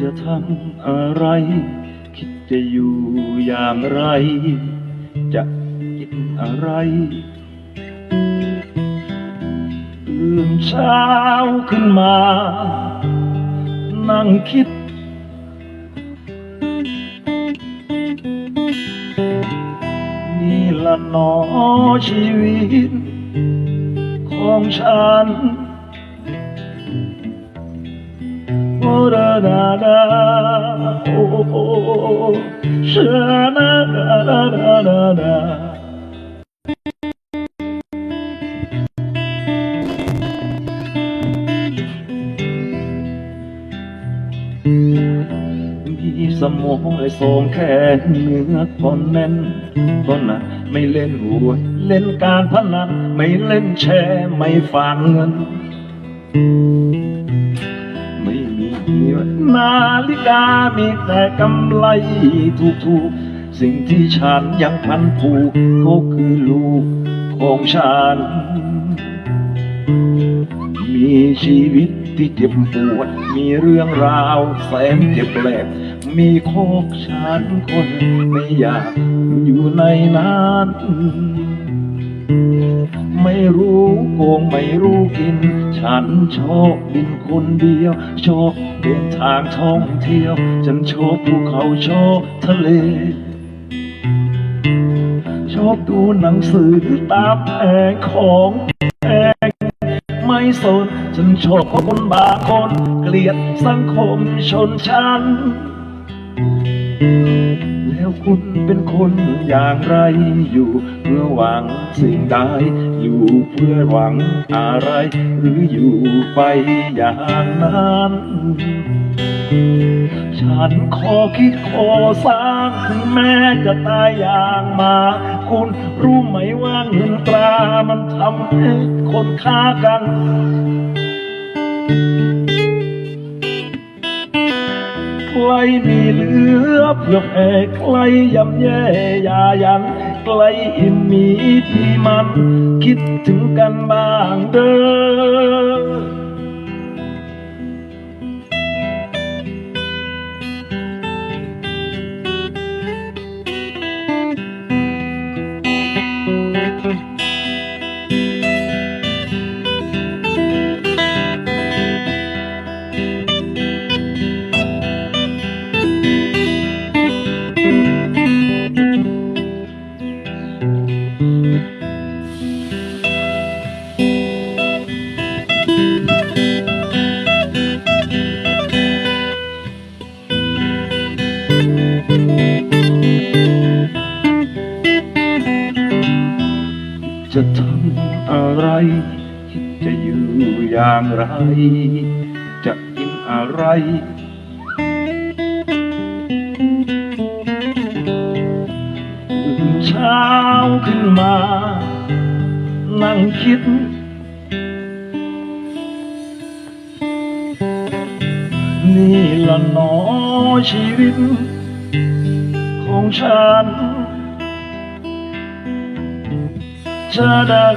จะทำอะไร คิดจะอยู่อย่างไร จะกินอะไรตื่นเช้าขึ้นมา นั่งคิด นี่ละหนอชีวิต ของฉัน โอ้ดาดาดาโอ้โอ้ชาดาดาดาดาดาดามีสมองและสองแขนเนื้อคนแน่นก็น่ะไม่เล่นหวยเล่นการพนันไม่เล่นแชร์ไม่ฝากเงิน นาฬิกามีแต่กำไรถูกๆ สิ่งที่ฉันยังพันผูกก็คือลูกของฉัน มีชีวิตที่เจ็บปวด มีเรื่องราวแสนเจ็บแปลก มีโคกฉันคนไม่อยากอยู่ในนั้น ไม่รู้โกงไม่รู้กิน ฉันชอบบินคนเดียว ชอบเดินทางท่องเที่ยว ฉันชอบภูเขาชอบทะเล ชอบดูหนังสือตามแผงของแพงไม่สน ฉันชอบคนบางคน เกลียดสังคมชนชั้น แล้วคุณเป็นคนอย่างไรอยู่ เพื่อหวังสิ่งใดอยู่เพื่อหวังอะไร หรืออยู่ไปอย่างนั้นฉันขอคิดขอสร้างถึงแม้จะตายอย่างมา คุณรู้ไหมว่าเงินตรามันทำให้คนฆ่ากัน ใครมีเหลือเพื่อแผ่ใครยำแย่ยายันใครอิ่มมีที่มัน คิดถึงกันบ้างเด้อ จะทำอะไร คิดจะอยู่อย่างไร จะกินอะไร เช้าขึ้นมา นั่งคิด นี่ละหนอชีวิตของฉัน ชา